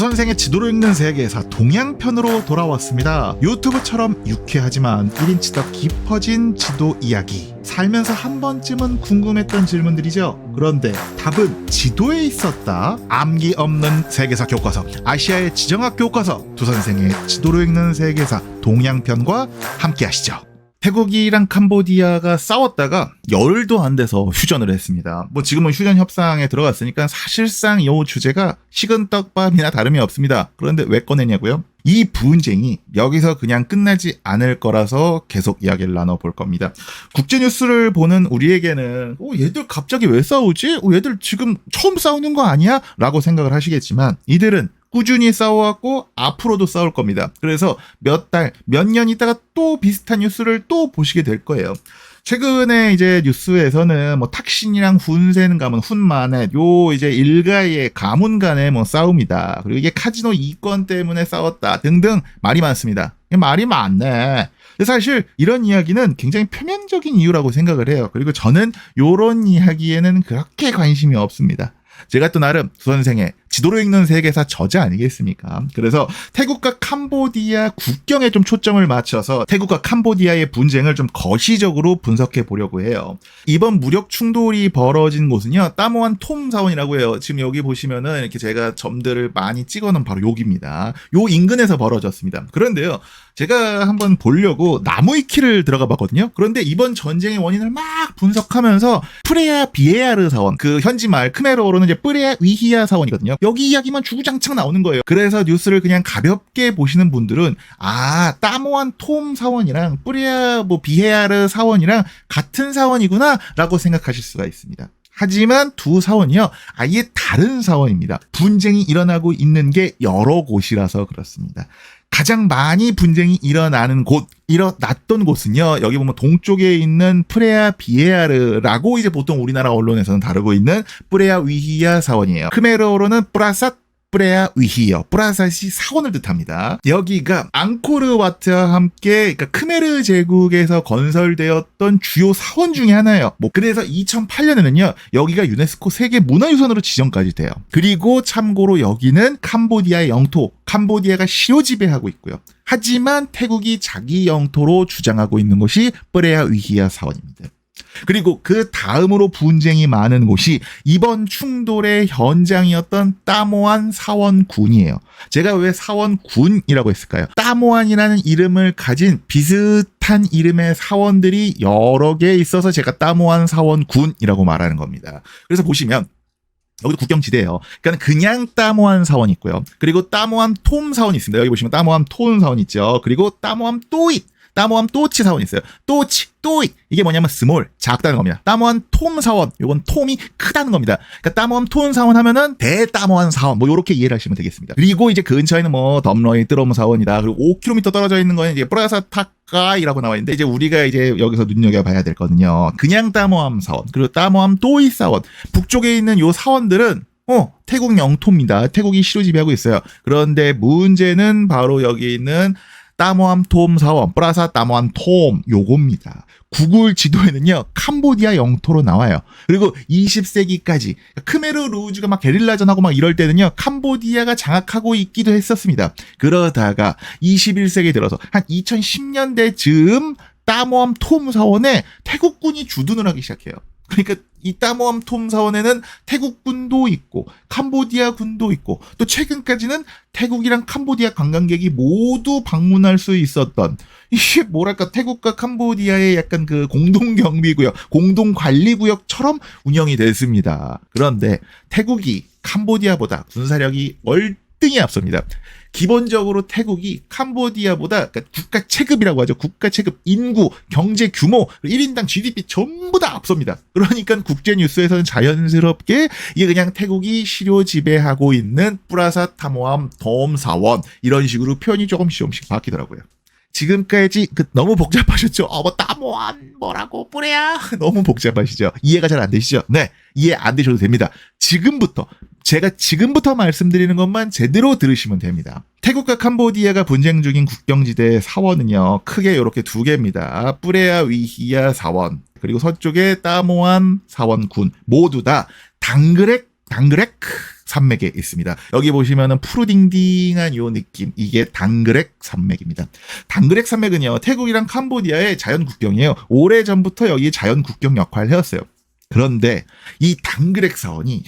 선생의 지도를 읽는 세계에서 동양편으로 돌아왔습니다. 유튜브처럼 유쾌하지만 1인치 더 깊어진 지도 이야기. 살면서 한 번쯤은 궁금했던 질문들이죠. 그런데 답은 지도에 있었다. 암기 없는 세계사 교과서, 아시아의 지정학 교과서, 두 선생의 지도를 읽는 세계사 동양편과 함께 하시죠. 태국이랑 캄보디아가 싸웠다가 열흘도 안 돼서 휴전을 했습니다. 뭐 지금은 휴전 협상에 들어갔으니까 사실상 이 주제가 식은 떡밥이나 다름이 없습니다. 그런데 왜 꺼내냐고요? 이 분쟁이 여기서 그냥 끝나지 않을 거라서 계속 이야기를 나눠볼 겁니다. 국제뉴스를 보는 우리에게는 어, 얘들 갑자기 왜 싸우지? 어, 얘들 지금 처음 싸우는 거 아니야? 라고 생각을 하시겠지만 이들은 꾸준히 싸워왔고 앞으로도 싸울 겁니다. 그래서 몇 달, 몇 년 있다가 또 비슷한 뉴스를 또 보시게 될 거예요. 최근에 이제 뉴스에서는 뭐 탁신이랑 훈센 가문 훈마넷 요 이제 일가의 가문 간의 뭐 싸움이다. 그리고 이게 카지노 이권 때문에 싸웠다 등등 말이 많습니다. 말이 많네. 사실 이런 이야기는 굉장히 표면적인 이유라고 생각을 해요. 그리고 저는 요런 이야기에는 그렇게 관심이 없습니다. 제가 또 나름 두 선생의 지도로 읽는 세계사 저자 아니겠습니까? 그래서 태국과 캄보디아 국경에 좀 초점을 맞춰서 태국과 캄보디아의 분쟁을 좀 거시적으로 분석해 보려고 해요. 이번 무력 충돌이 벌어진 곳은요, 따모한 톰 사원이라고 해요. 지금 여기 보시면은 이렇게 제가 점들을 많이 찍어 놓은 바로 여기입니다. 요 인근에서 벌어졌습니다. 그런데요, 제가 한번 보려고 나무의 키를 들어가 봤거든요. 그런데 이번 전쟁의 원인을 막 분석하면서 프레야 비에아르 사원, 그 현지 말 크메로로는 이제 프레야 위히아 사원이거든요. 여기 이야기만 주구장창 나오는 거예요. 그래서 뉴스를 그냥 가볍게 보시는 분들은 아 따모한 톰 사원이랑 뿌리아 뭐 비헤아르 사원이랑 같은 사원이구나라고 생각하실 수가 있습니다. 하지만 두 사원이요 아예 다른 사원입니다. 분쟁이 일어나고 있는 게 여러 곳이라서 그렇습니다. 가장 많이 분쟁이 일어나는 곳, 일어났던 곳은요, 여기 보면 동쪽에 있는 프레아 비에아르라고 이제 보통 우리나라 언론에서는 다루고 있는 프레아 위히아 사원이에요. 크메르어로는 프라삿 프레아 위히어 프라사시 사원을 뜻합니다. 여기가 앙코르와트와 함께 그러니까 크메르 제국에서 건설되었던 주요 사원 중에 하나예요. 뭐 그래서 2008년에는요 여기가 유네스코 세계 문화유산으로 지정까지 돼요. 그리고 참고로 여기는 캄보디아의 영토, 캄보디아가 시효 지배하고 있고요. 하지만 태국이 자기 영토로 주장하고 있는 곳이 프레아 위히아 사원입니다. 그리고 그 다음으로 분쟁이 많은 곳이 이번 충돌의 현장이었던 따모안 사원군이에요. 제가 왜 사원군이라고 했을까요? 따모안이라는 이름을 가진 비슷한 이름의 사원들이 여러 개 있어서 제가 따모안 사원군이라고 말하는 겁니다. 그래서 보시면 여기도 국경지대예요. 그러니까 그냥 따모한 사원이 있고요. 그리고 따모함 톰 사원이 있습니다. 여기 보시면 따모함 톤 사원 있죠. 그리고 따모함 또잇 따모함 또치 사원이 있어요. 또치, 또이. 이게 뭐냐면 스몰, 작다는 겁니다. 따모함 톰 사원. 요건 톰이 크다는 겁니다. 그러니까 따모함 톰 사원 하면은 대따모함 사원. 뭐 요렇게 이해를 하시면 되겠습니다. 그리고 이제 근처에는 뭐 덤러이 뜨롬 사원이다. 그리고 5km 떨어져 있는 거는 이제 프라사 타카이라고 나와 있는데 이제 우리가 이제 여기서 눈여겨 봐야 될 거는요. 그냥 따모함 사원. 그리고 따모함 또이 사원. 북쪽에 있는 요 사원들은 어, 태국 영토입니다. 태국이 시로 지배하고 있어요. 그런데 문제는 바로 여기 있는 따모함 톰 사원, 프라사 따모함 톰 요겁니다. 구글 지도에는요, 캄보디아 영토로 나와요. 그리고 20세기까지 크메르 루즈가 막 게릴라전하고 막 이럴 때는요, 캄보디아가 장악하고 있기도 했었습니다. 그러다가 21세기 들어서 한 2010년대 즈음 따모함 톰 사원에 태국군이 주둔을 하기 시작해요. 그러니까 이 따모함 톰 사원에는 태국군도 있고 캄보디아 군도 있고 또 최근까지는 태국이랑 캄보디아 관광객이 모두 방문할 수 있었던 이게 뭐랄까 태국과 캄보디아의 약간 그 공동 경비구역, 공동 관리 구역처럼 운영이 됐습니다. 그런데 태국이 캄보디아보다 군사력이 월등히 앞섭니다. 기본적으로 태국이 캄보디아보다 그러니까 국가 체급이라고 하죠. 국가 체급, 인구, 경제 규모, 1인당 GDP 전부 다 앞섭니다. 그러니까 국제 뉴스에서는 자연스럽게 이게 그냥 태국이 시료 지배하고 있는 뿌라사 타모함 덤 사원 이런 식으로 표현이 조금씩 조금씩 바뀌더라고요. 지금까지 그 너무 복잡하셨죠? 어, 뭐 따모한 뭐라고 뿌레야 너무 복잡하시죠? 이해가 잘 안 되시죠? 네, 이해 안 되셔도 됩니다. 지금부터 제가 지금부터 말씀드리는 것만 제대로 들으시면 됩니다. 태국과 캄보디아가 분쟁 중인 국경지대 사원은요, 크게 이렇게 두 개입니다. 뿌레아 위히아 사원, 그리고 서쪽에 따모안 사원군, 모두 다 당그렉, 당그렉 산맥에 있습니다. 여기 보시면은 푸르딩딩한 요 느낌 이게 당그렉 산맥입니다. 당그렉 산맥은요 태국이랑 캄보디아의 자연 국경이에요. 오래 전부터 여기 자연 국경 역할을 해왔어요. 그런데 이 당그렉 사원이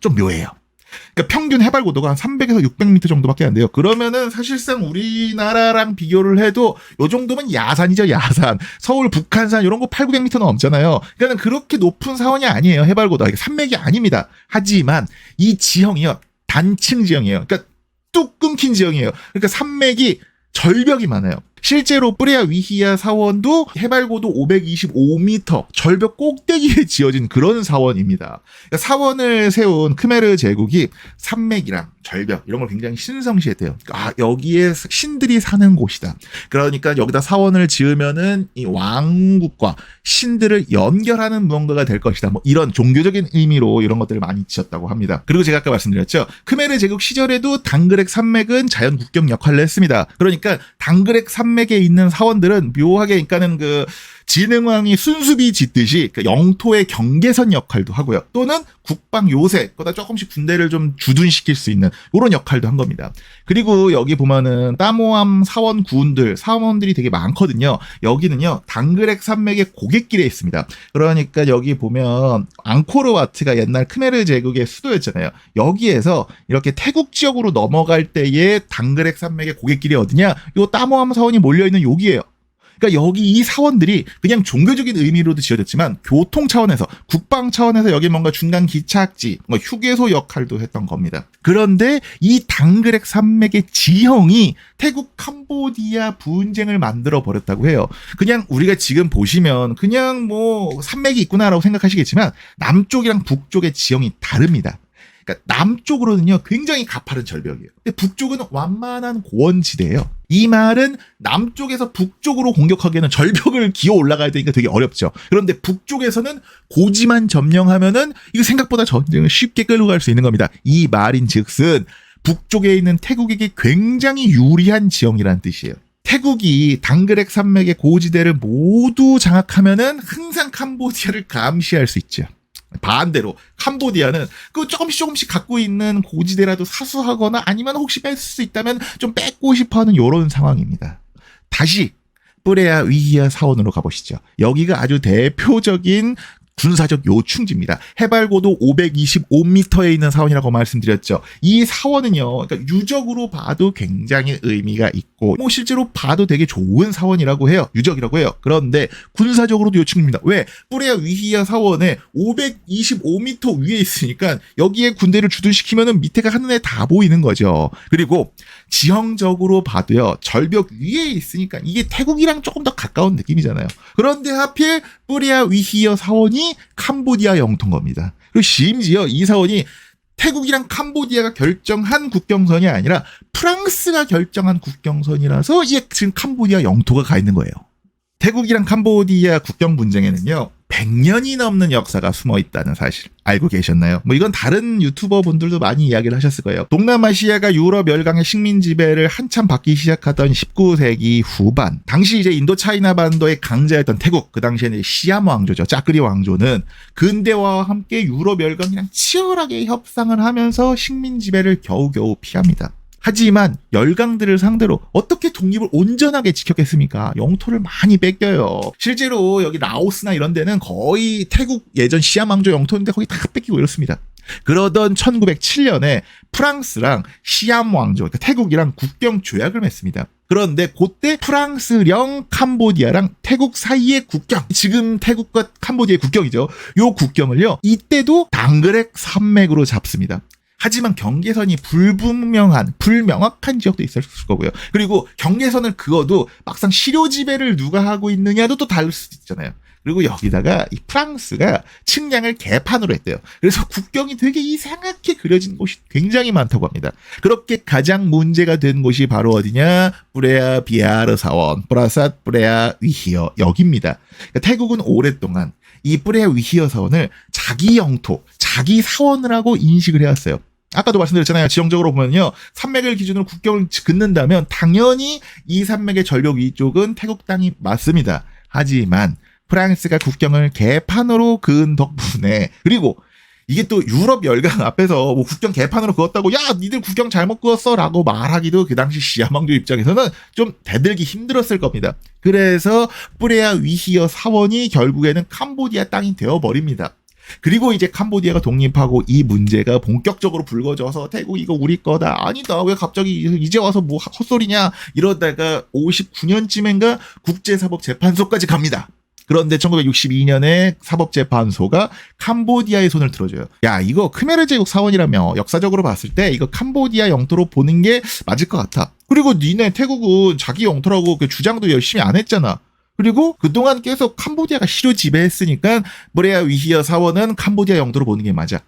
좀 묘해요. 그러니까 평균 해발 고도가 한 300에서 600m 정도밖에 안 돼요. 그러면은 사실상 우리나라랑 비교를 해도 요 정도면 야산이죠, 야산. 서울 북한산 이런 거 8, 900m 넘잖아요. 그러니까 그렇게 높은 사원이 아니에요. 해발 고도가 이게 산맥이 아닙니다. 하지만 이 지형이요. 단층 지형이에요. 그러니까 뚝 끊긴 지형이에요. 그러니까 산맥이 절벽이 많아요. 실제로 뿌레아 위히아 사원도 해발고도 525m 절벽 꼭대기에 지어진 그런 사원입니다. 그러니까 사원을 세운 크메르 제국이 산맥이랑 절벽 이런 걸 굉장히 신성시했대요. 아 여기에 신들이 사는 곳이다. 그러니까 여기다 사원을 지으면은 이 왕국과 신들을 연결하는 무언가가 될 것이다. 뭐 이런 종교적인 의미로 이런 것들을 많이 지었다고 합니다. 그리고 제가 아까 말씀드렸죠. 크메르 제국 시절에도 당그렉 산맥은 자연 국경 역할을 했습니다. 그러니까 당그렉 산맥 에 있는 사원들은 묘하게 그러니까는 그 진흥왕이 순수비 짓듯이 그 영토의 경계선 역할도 하고요. 또는 국방 요새, 거다 조금씩 군대를 좀 주둔시킬 수 있는 이런 역할도 한 겁니다. 그리고 여기 보면은 따모암 사원 구운들, 사원들이 되게 많거든요. 여기는요, 당그렉 산맥의 고갯길에 있습니다. 그러니까 여기 보면 앙코르와트가 옛날 크메르 제국의 수도였잖아요. 여기에서 이렇게 태국 지역으로 넘어갈 때의 당그렉 산맥의 고갯길이 어디냐? 요 따모암 사원이 몰려있는 여기에요. 그러니까 여기 이 사원들이 그냥 종교적인 의미로도 지어졌지만 교통 차원에서 국방 차원에서 여기 뭔가 중간 기착지, 뭐 휴게소 역할도 했던 겁니다. 그런데 이 당그렉 산맥의 지형이 태국 캄보디아 분쟁을 만들어 버렸다고 해요. 그냥 우리가 지금 보시면 그냥 뭐 산맥이 있구나라고 생각하시겠지만 남쪽이랑 북쪽의 지형이 다릅니다. 그러니까 남쪽으로는요 굉장히 가파른 절벽이에요. 근데 북쪽은 완만한 고원지대예요. 이 말은 남쪽에서 북쪽으로 공격하기에는 절벽을 기어 올라가야 되니까 되게 어렵죠. 그런데 북쪽에서는 고지만 점령하면은 이거 생각보다 전쟁을 쉽게 끌고 갈 수 있는 겁니다. 이 말인 즉슨 북쪽에 있는 태국에게 굉장히 유리한 지형이라는 뜻이에요. 태국이 당그렉 산맥의 고지대를 모두 장악하면은 항상 캄보디아를 감시할 수 있죠. 반대로 캄보디아는 그 조금씩 조금씩 갖고 있는 고지대라도 사수하거나 아니면 혹시 뺄 수 있다면 좀 뺏고 싶어하는 이런 상황입니다. 다시 뿌레아 위히아 사원으로 가보시죠. 여기가 아주 대표적인 군사적 요충지입니다. 해발 고도 525m에 있는 사원이라고 말씀드렸죠. 이 사원은요, 그러니까 유적으로 봐도 굉장히 의미가 있고, 뭐 실제로 봐도 되게 좋은 사원이라고 해요. 유적이라고 해요. 그런데 군사적으로도 요충입니다. 왜? 뿌레아 위히아 사원에 525m 위에 있으니까 여기에 군대를 주둔시키면은 밑에가 하늘에 다 보이는 거죠. 그리고 지형적으로 봐도요, 절벽 위에 있으니까 이게 태국이랑 조금 더 가까운 느낌이잖아요. 그런데 하필 뿌리아 위히어 사원이 캄보디아 영토인 겁니다. 그리고 심지어 이 사원이 태국이랑 캄보디아가 결정한 국경선이 아니라 프랑스가 결정한 국경선이라서 이게 지금 캄보디아 영토가 가 있는 거예요. 태국이랑 캄보디아 국경 분쟁에는요. 100년이 넘는 역사가 숨어 있다는 사실 알고 계셨나요? 뭐 이건 다른 유튜버 분들도 많이 이야기를 하셨을 거예요. 동남아시아가 유럽 열강의 식민 지배를 한참 받기 시작하던 19세기 후반, 당시 이제 인도 차이나 반도의 강자였던 태국, 그 당시에는 시암 왕조죠. 짜그리 왕조는 근대화와 함께 유럽 열강이랑 치열하게 협상을 하면서 식민 지배를 겨우겨우 피합니다. 하지만 열강들을 상대로 어떻게 독립을 온전하게 지켰겠습니까? 영토를 많이 뺏겨요. 실제로 여기 라오스나 이런 데는 거의 태국 예전 시아망조 영토인데 거기 다 뺏기고 이렇습니다. 그러던 1907년에 프랑스랑 시암 왕조, 그러니까 태국이랑 국경 조약을 맺습니다. 그런데 그때 프랑스령 캄보디아랑 태국 사이의 국경, 지금 태국과 캄보디아의 국경이죠. 요 국경을요, 이때도 당그렉 산맥으로 잡습니다. 하지만 경계선이 불분명한, 불명확한 지역도 있을 거고요. 그리고 경계선을 그어도 막상 실효 지배를 누가 하고 있느냐도 또 다를 수도 있잖아요. 그리고 여기다가 이 프랑스가 측량을 개판으로 했대요. 그래서 국경이 되게 이상하게 그려진 곳이 굉장히 많다고 합니다. 그렇게 가장 문제가 된 곳이 바로 어디냐? 뿌레아 비아르 사원, 프라삿 뿌레아 위히어 여기입니다. 그러니까 태국은 오랫동안 이 뿌레아 위히어 사원을 자기 영토, 자기 사원을 하고 인식을 해왔어요. 아까도 말씀드렸잖아요. 지형적으로 보면요. 산맥을 기준으로 국경을 긋는다면 당연히 이 산맥의 절벽 위쪽은 태국 땅이 맞습니다. 하지만 프랑스가 국경을 개판으로 그은 덕분에 그리고 이게 또 유럽 열강 앞에서 뭐 국경 개판으로 그었다고 야 니들 국경 잘못 그었어라고 말하기도 그 당시 시아망조 입장에서는 좀 대들기 힘들었을 겁니다. 그래서 뿌레아 위히어 사원이 결국에는 캄보디아 땅이 되어 버립니다. 그리고 이제 캄보디아가 독립하고 이 문제가 본격적으로 불거져서 태국 이거 우리 거다 아니다 왜 갑자기 이제 와서 뭐 헛소리냐 이러다가 59년쯤엔가 국제사법재판소까지 갑니다. 그런데 1962년에 사법재판소가 캄보디아의 손을 들어줘요. 야, 이거 크메르 제국 사원이라며 역사적으로 봤을 때 이거 캄보디아 영토로 보는 게 맞을 것 같아. 그리고 니네 태국은 자기 영토라고 그 주장도 열심히 안 했잖아. 그리고 그동안 계속 캄보디아가 실효 지배했으니까 브레아 위히어 사원은 캄보디아 영토로 보는 게 맞아.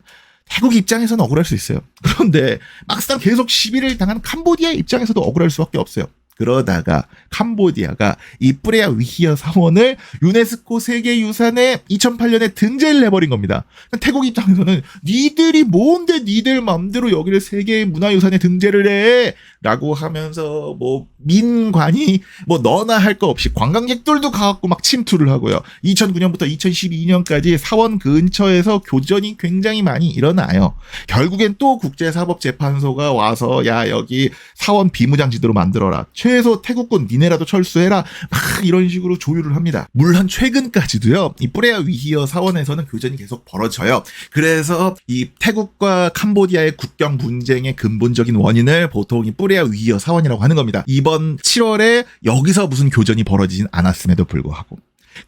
태국 입장에서는 억울할 수 있어요. 그런데 막상 계속 시비를 당한 캄보디아 입장에서도 억울할 수밖에 없어요. 그러다가 캄보디아가 이 뿌레아 위히어 사원을 유네스코 세계유산에 2008년에 등재를 해버린 겁니다. 태국 입장에서는 니들이 뭔데 니들 맘대로 여기를 세계 문화유산에 등재를 해? 라고 하면서 뭐 민관이 뭐 너나 할 거 없이 관광객들도 가갖고 막 침투를 하고요. 2009년부터 2012년까지 사원 근처에서 교전이 굉장히 많이 일어나요. 결국엔 또 국제사법재판소가 와서 야 여기 사원 비무장지대로 만들어라. 최소 태국군 니네라도 철수해라. 막 이런 식으로 조율을 합니다. 물론 최근까지도요. 이 뿌레아 위히어 사원에서는 교전이 계속 벌어져요. 그래서 이 태국과 캄보디아의 국경 분쟁의 근본적인 원인을 보통 이 뿌레아 위히어 사원이라고 하는 겁니다. 이번 7월에 여기서 무슨 교전이 벌어지진 않았음에도 불구하고.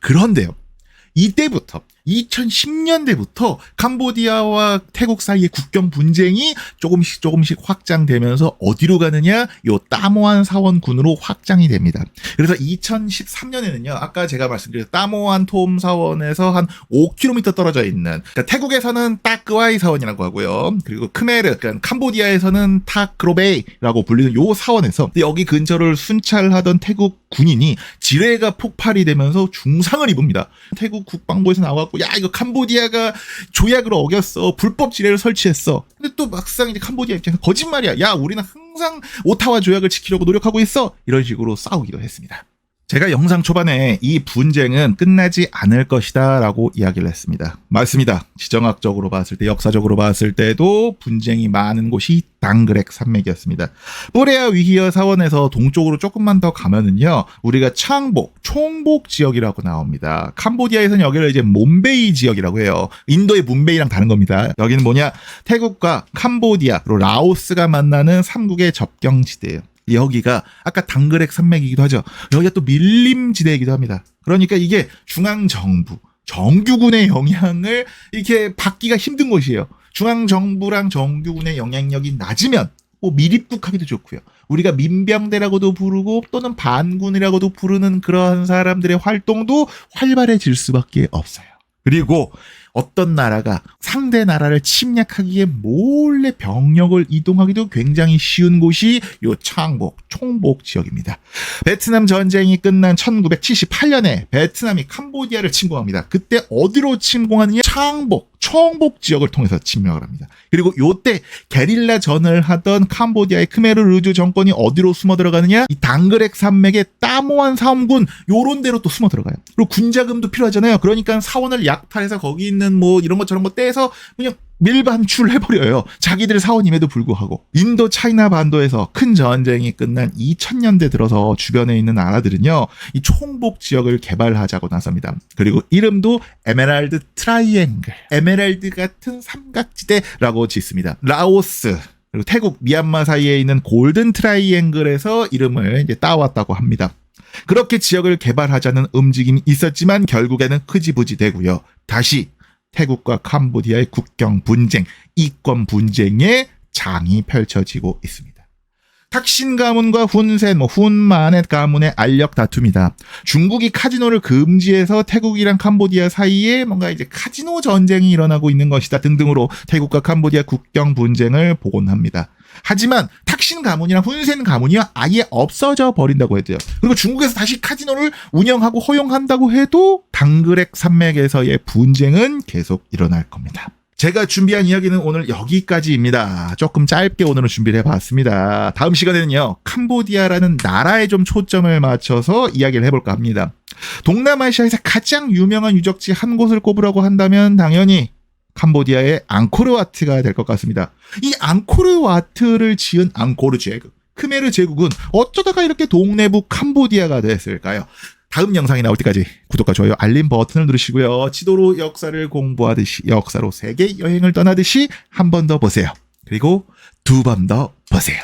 그런데요. 이때부터 2010년대부터 캄보디아와 태국 사이의 국경 분쟁이 조금씩 조금씩 확장되면서 어디로 가느냐? 요 따모안 사원군으로 확장이 됩니다. 그래서 2013년에는요. 아까 제가 말씀드린 따모안 톰 사원에서 한 5km 떨어져 있는 그러니까 태국에서는 따끄와이 사원이라고 하고요. 그리고 크메르 그러니까 캄보디아에서는 타크로베이라고 불리는 요 사원에서 여기 근처를 순찰하던 태국 군인이 지뢰가 폭발이 되면서 중상을 입습니다. 태국 국방부에서 나와 갖고 야 이거 캄보디아가 조약을 어겼어 불법 지뢰를 설치했어. 근데 또 막상 이제 캄보디아 입장에서 거짓말이야. 야 우리는 항상 오타와 조약을 지키려고 노력하고 있어. 이런 식으로 싸우기도 했습니다. 제가 영상 초반에 이 분쟁은 끝나지 않을 것이다 라고 이야기를 했습니다. 맞습니다. 지정학적으로 봤을 때, 역사적으로 봤을 때도 분쟁이 많은 곳이 당그렉 산맥이었습니다. 뿌레아 위히어 사원에서 동쪽으로 조금만 더 가면은요, 우리가 창복, 총복 지역이라고 나옵니다. 캄보디아에서는 여기를 이제 몬베이 지역이라고 해요. 인도의 문베이랑 다른 겁니다. 여기는 뭐냐? 태국과 캄보디아, 그리고 라오스가 만나는 삼국의 접경지대예요. 여기가 아까 당그렉 산맥이기도 하죠. 여기가 또 밀림 지대이기도 합니다. 그러니까 이게 중앙 정부, 정규군의 영향을 이렇게 받기가 힘든 곳이에요. 중앙 정부랑 정규군의 영향력이 낮으면 뭐 밀입국하기도 좋고요. 우리가 민병대라고도 부르고 또는 반군이라고도 부르는 그러한 사람들의 활동도 활발해질 수밖에 없어요. 그리고 어떤 나라가 상대 나라를 침략하기에 몰래 병력을 이동하기도 굉장히 쉬운 곳이 요 창복, 총복 지역입니다. 베트남 전쟁이 끝난 1978년에 베트남이 캄보디아를 침공합니다. 그때 어디로 침공하느냐? 창복, 총복 지역을 통해서 침략을 합니다. 그리고 요때 게릴라 전을 하던 캄보디아의 크메르 르주 정권이 어디로 숨어 들어가느냐? 이 당그렉 산맥의 따모안 사원군 요런 데로 또 숨어 들어가요. 그리고 군자금도 필요하잖아요. 그러니까 사원을 약탈해서 거기 있는 뭐 이런 것처럼 뭐 떼서 그냥 밀반출을 해버려요. 자기들 사원임에도 불구하고. 인도 차이나 반도에서 큰 전쟁이 끝난 2000년대 들어서 주변에 있는 나라들은요, 이 총복 지역을 개발하자고 나섭니다. 그리고 이름도 에메랄드 트라이앵글, 에메랄드 같은 삼각지대라고 짓습니다. 라오스, 그리고 태국, 미얀마 사이에 있는 골든 트라이앵글에서 이름을 이제 따왔다고 합니다. 그렇게 지역을 개발하자는 움직임이 있었지만 결국에는 흐지부지 되고요. 다시 태국과 캄보디아의 국경 분쟁, 이권 분쟁의 장이 펼쳐지고 있습니다. 탁신 가문과 훈센, 뭐 훈만의 가문의 알력 다툼이다. 중국이 카지노를 금지해서 태국이랑 캄보디아 사이에 뭔가 이제 카지노 전쟁이 일어나고 있는 것이다 등등으로 태국과 캄보디아 국경 분쟁을 복원합니다. 하지만 탁신 가문이랑 훈센 가문이야 아예 없어져 버린다고 했대요. 그리고 중국에서 다시 카지노를 운영하고 허용한다고 해도 당그렉 산맥에서의 분쟁은 계속 일어날 겁니다. 제가 준비한 이야기는 오늘 여기까지입니다. 조금 짧게 오늘은 준비를 해봤습니다. 다음 시간에는요, 캄보디아라는 나라에 좀 초점을 맞춰서 이야기를 해볼까 합니다. 동남아시아에서 가장 유명한 유적지 한 곳을 꼽으라고 한다면 당연히 캄보디아의 앙코르와트가 될 것 같습니다. 이 앙코르와트를 지은 앙코르 제국, 크메르 제국은 어쩌다가 이렇게 동네북 캄보디아가 됐을까요? 다음 영상이 나올 때까지 구독과 좋아요, 알림 버튼을 누르시고요. 지도로 역사를 공부하듯이 역사로 세계 여행을 떠나듯이 한 번 더 보세요. 그리고 두 번 더 보세요.